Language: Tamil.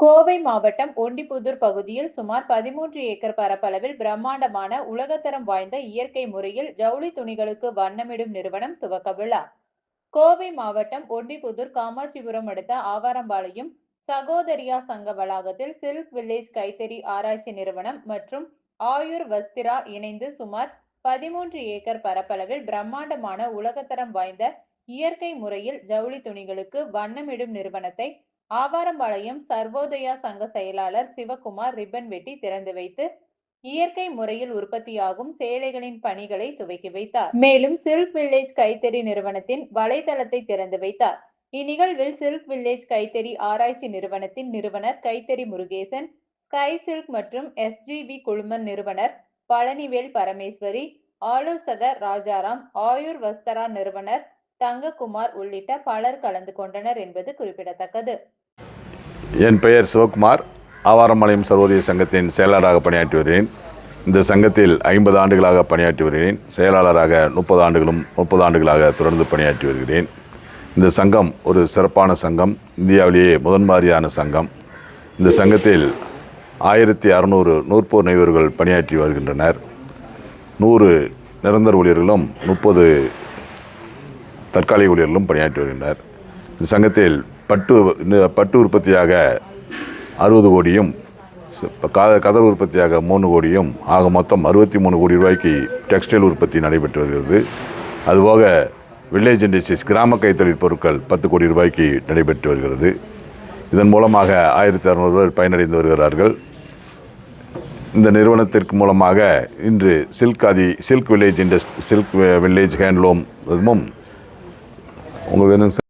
கோவை மாவட்டம் ஒண்டிப்புதூர் பகுதியில் சுமார் பதிமூன்று ஏக்கர் பரப்பளவில் பிரம்மாண்டமான உலகத்தரம் வாய்ந்த இயற்கை முறையில் ஜவுளி துணிகளுக்கு வண்ணமிடும் நிறுவனம் துவக்க விழா. கோவை மாவட்டம் ஒண்டிப்புதூர் காமாட்சிபுரம் அடுத்த ஆவாரம்பாளையம் சகோதரியா சங்க வளாகத்தில் சில்க் வில்லேஜ் கைத்தறி ஆராய்ச்சி நிறுவனம் மற்றும் ஆயுர் வஸ்திரா இணைந்து சுமார் பதிமூன்று ஏக்கர் பரப்பளவில் பிரம்மாண்டமான உலகத்தரம் வாய்ந்த இயற்கை முறையில் ஜவுளி துணிகளுக்கு வண்ணமிடும் நிறுவனத்தை ஆவாரம்பாளையம் சர்வோதயா சங்க செயலாளர் சிவகுமார் ரிப்பன் வெட்டி திறந்து வைத்து இயற்கை முறையில் உற்பத்தியாகும் சேலைகளின் பணிகளை துவக்கி வைத்தார். மேலும் சில்க் வில்லேஜ் கைத்தறி நிறுவனத்தின் வலைதளத்தை திறந்து வைத்தார். இந்நிகழ்வில் சில்க் வில்லேஜ் கைத்தறி ஆராய்ச்சி நிறுவனத்தின் நிறுவனர் கைத்தறி முருகேசன் ஸ்கை சில்க் மற்றும் எஸ்ஜிவி குழுமன் நிறுவனர் பழனிவேல் பரமேஸ்வரி ஆலோசகர் ராஜாராம் ஆயுர் வஸ்தரா நிறுவனர் தங்ககுமார் உள்ளிட்ட பலர் கலந்து கொண்டனர் என்பது குறிப்பிடத்தக்கது. என் பெயர் சிவகுமார். ஆவாரம்பாளையம் சர்வோதய சங்கத்தின் செயலாளராக பணியாற்றி வருகிறேன். இந்த சங்கத்தில் ஐம்பது ஆண்டுகளாக பணியாற்றி வருகிறேன். செயலாளராக முப்பது ஆண்டுகளும் முப்பது ஆண்டுகளாக தொடர்ந்து பணியாற்றி வருகிறேன். இந்த சங்கம் ஒரு சிறப்பான சங்கம். இந்தியாவிலேயே முதன்மாதிரியான சங்கம். இந்த சங்கத்தில் ஆயிரத்தி அறநூறு நூற்போர் நெய்வர்கள் பணியாற்றி வருகின்றனர். நூறு நிரந்தர ஊழியர்களும் முப்பது தற்காலிக ஊழியர்களும் பணியாற்றி வருகின்றனர். இந்த சங்கத்தில் பட்டு பட்டு உற்பத்தியாக அறுபது கோடியும் க கதர் உற்பத்தியாக மூணு கோடியும் ஆக மொத்தம் அறுபத்தி மூணு கோடி ரூபாய்க்கு டெக்ஸ்டைல் உற்பத்தி நடைபெற்று வருகிறது. அதுபோக வில்லேஜ் இண்டஸ்ட்ரீஸ் கிராம கைத்தொழில் பொருட்கள் பத்து கோடி ரூபாய்க்கு நடைபெற்று வருகிறது. இதன் மூலமாக ஆயிரத்தி அறநூறு பேர் பயனடைந்து வருகிறார்கள். இந்த நிறுவனத்திற்கு மூலமாக இன்று silk Aadhi silk village இண்டஸ்ட் silk village handloom இதுவும் உங்களுக்கு என்ன